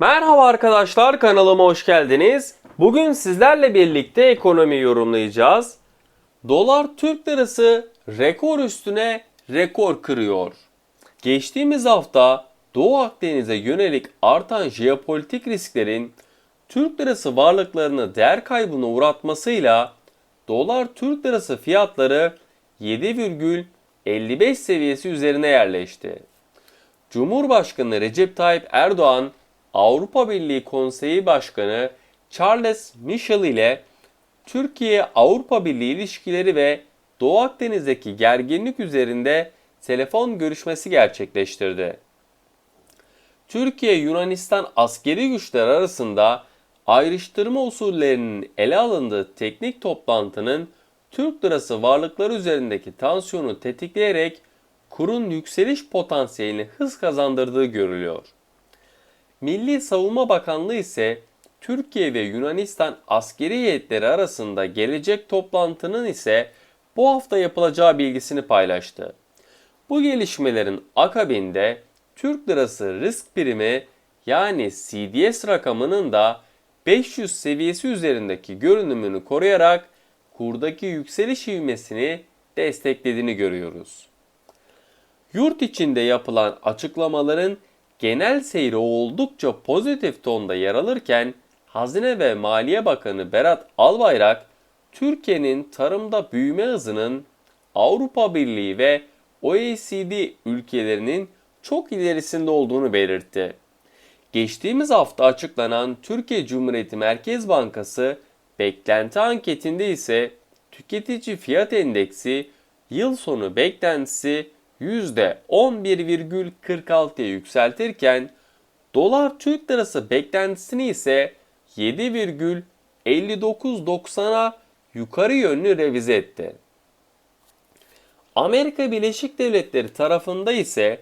Merhaba arkadaşlar kanalıma hoş geldiniz. Bugün sizlerle birlikte ekonomi yorumlayacağız. Dolar Türk Lirası rekor üstüne rekor kırıyor. Geçtiğimiz hafta Doğu Akdeniz'e yönelik artan jeopolitik risklerin Türk Lirası varlıklarını değer kaybına uğratmasıyla Dolar Türk Lirası fiyatları 7,55 seviyesi üzerine yerleşti. Cumhurbaşkanı Recep Tayyip Erdoğan, Avrupa Birliği Konseyi Başkanı Charles Michel ile Türkiye-Avrupa Birliği ilişkileri ve Doğu Akdeniz'deki gerginlik üzerinde telefon görüşmesi gerçekleştirdi. Türkiye-Yunanistan askeri güçler arasında ayrıştırma usullerinin ele alındığı teknik toplantının Türk lirası varlıkları üzerindeki tansiyonu tetikleyerek kurun yükseliş potansiyelini hız kazandırdığı görülüyor. Milli Savunma Bakanlığı ise Türkiye ve Yunanistan askeri heyetleri arasında gelecek toplantının ise bu hafta yapılacağı bilgisini paylaştı. Bu gelişmelerin akabinde Türk lirası risk primi yani CDS rakamının da 500 seviyesi üzerindeki görünümünü koruyarak kurdaki yükseliş ivmesini desteklediğini görüyoruz. Yurt içinde yapılan açıklamaların genel seyri oldukça pozitif tonda yer alırken Hazine ve Maliye Bakanı Berat Albayrak Türkiye'nin tarımda büyüme hızının Avrupa Birliği ve OECD ülkelerinin çok ilerisinde olduğunu belirtti. Geçtiğimiz hafta açıklanan Türkiye Cumhuriyeti Merkez Bankası beklenti anketinde ise tüketici fiyat endeksi yıl sonu beklentisi %11,46'ya yükseltirken dolar Türk lirası beklentisini ise 7,5990'a yukarı yönlü revize etti. Amerika Birleşik Devletleri tarafında ise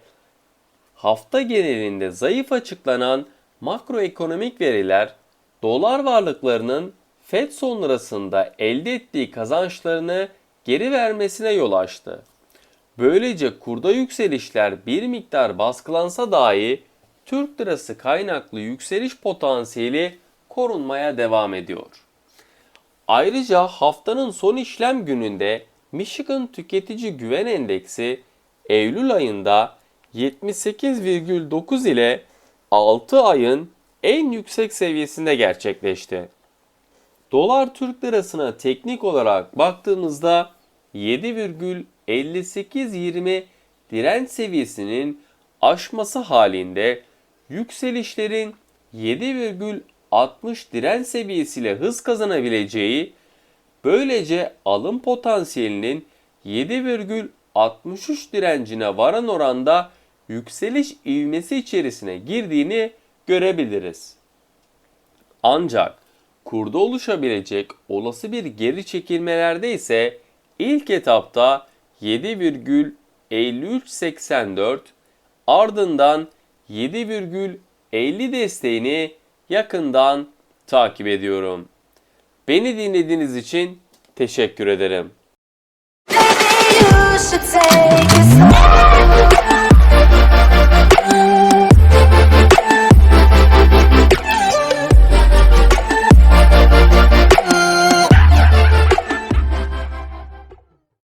hafta genelinde zayıf açıklanan makroekonomik veriler dolar varlıklarının FED sonrasında elde ettiği kazançlarını geri vermesine yol açtı. Böylece kurda yükselişler bir miktar baskılansa dahi Türk lirası kaynaklı yükseliş potansiyeli korunmaya devam ediyor. Ayrıca haftanın son işlem gününde Michigan Tüketici Güven Endeksi Eylül ayında 78,9 ile 6 ayın en yüksek seviyesinde gerçekleşti. Dolar Türk Lirası'na teknik olarak baktığımızda 7,5820 direnç seviyesinin aşması halinde yükselişlerin 7,60 direnç seviyesiyle hız kazanabileceği böylece alım potansiyelinin 7,63 direncine varan oranda yükseliş ivmesi içerisine girdiğini görebiliriz. Ancak kurda oluşabilecek olası bir geri çekilmelerde ise ilk etapta 7,5384 ardından 7,50 desteğini yakından takip ediyorum. Beni dinlediğiniz için teşekkür ederim. Take